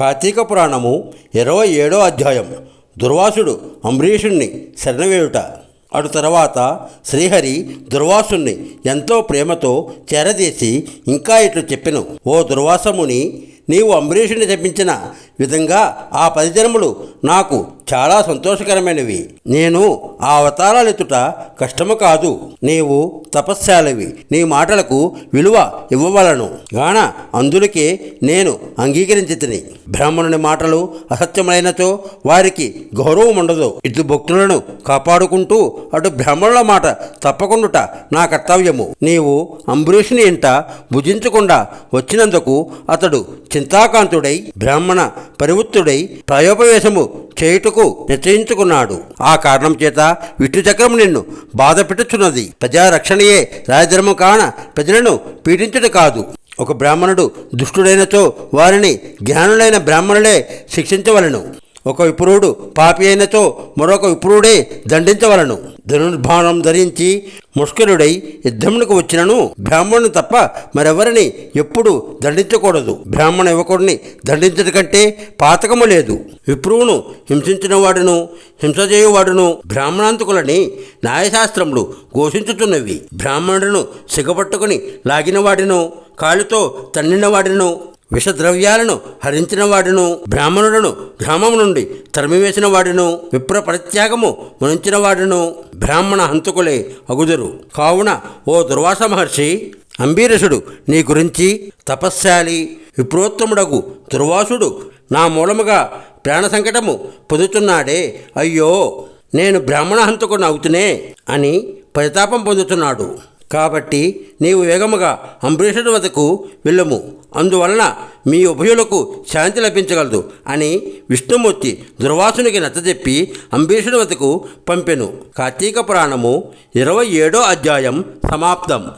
కార్తీక పురాణము ఇరవై ఏడో అధ్యాయం. దుర్వాసుడు అంబరీషుణ్ణి శరణవేయుట. అటు తర్వాత శ్రీహరి దుర్వాసుణ్ణి ఎంతో ప్రేమతో చేరదీసి ఇంకా ఇట్లు చెప్పెను. ఓ దుర్వాసముని నీవు అంబరీషుని జపించిన విధంగా ఆ పది జన్మలు నాకు చాలా సంతోషకరమైనవి. నేను ఆ అవతారాలెత్తుట కష్టము కాదు. నీవు తపస్శాలవి. నీ మాటలకు విలువ ఇవ్వవలను. గాన అందులకే నేను అంగీకరించితిని. బ్రాహ్మణుని మాటలు అసత్యమైనచో వారికి గౌరవం ఉండదు. ఇటు భక్తులను కాపాడుకుంటూ అటు బ్రాహ్మణుల మాట తప్పకుండుట నా కర్తవ్యము. నీవు అంబరీషుని ఇంట భుజించకుండా వచ్చినందుకు అతడు చింతాకాంతుడై బ్రాహ్మణ పరివృత్తుడై ప్రాయోపవేశము చేయుటకు నిశ్చయించుకున్నాడు. ఆ కారణం చేత విష్ణు చక్రము నిన్ను బాధ పెట్టుచున్నది ప్రజారక్షణయే రాజధర్మం కాన ప్రజలను పీడించుట కాదు. ఒక బ్రాహ్మణుడు దుష్టుడైనచో వారిని జ్ఞానులైన బ్రాహ్మణులే శిక్షించవలను. ఒక విప్రుడు పాపి అయినచో మరొక విప్రుడే దండించవలను. ధనుర్బాణం ధరించి ముష్కరుడై యుద్ధమునకు వచ్చినను బ్రాహ్మణుని తప్ప మరెవరిని ఎప్పుడు దండించకూడదు. బ్రాహ్మణ యువకుడిని దండించడం కంటే పాతకము లేదు. విప్రువును హింసించిన వాడును హింస చేయువాడును బ్రాహ్మణాంతకులని న్యాయశాస్త్రములు ఘోషించుతున్నవి. బ్రాహ్మణుడును సిగపట్టుకుని లాగిన వాడిను కాలుతో తన్నిన విషద్రవ్యాలను హరించిన వాడును బ్రాహ్మణులను గ్రామం నుండి తరిమివేసిన వాడును విప్ర పరిత్యాగము మునించిన వాడును బ్రాహ్మణ హంతకులే అగుదురు. కావున ఓ దుర్వాస మహర్షి అంబీరసుడు నీ గురించి తపస్శాలి. విప్రోత్తముడగు దుర్వాసుడు నా మూలముగా ప్రాణ సంకటము పొందుతున్నాడే. అయ్యో నేను బ్రాహ్మణ హంతకుడు అవుతునే అని పరితాపం పొందుతున్నాడు. కాబట్టి నీవు వేగముగా అంబరీషుడి వద్దకు వెళ్ళము. అందువలన మీ ఉభయులకు శాంతి లభించగలదు అని విష్ణుమూర్తి దుర్వాసునికి నచ్చజెప్పి అంబరీషుడి వద్దకు పంపెను. కార్తీక పురాణము ఇరవై ఏడో అధ్యాయం సమాప్తం.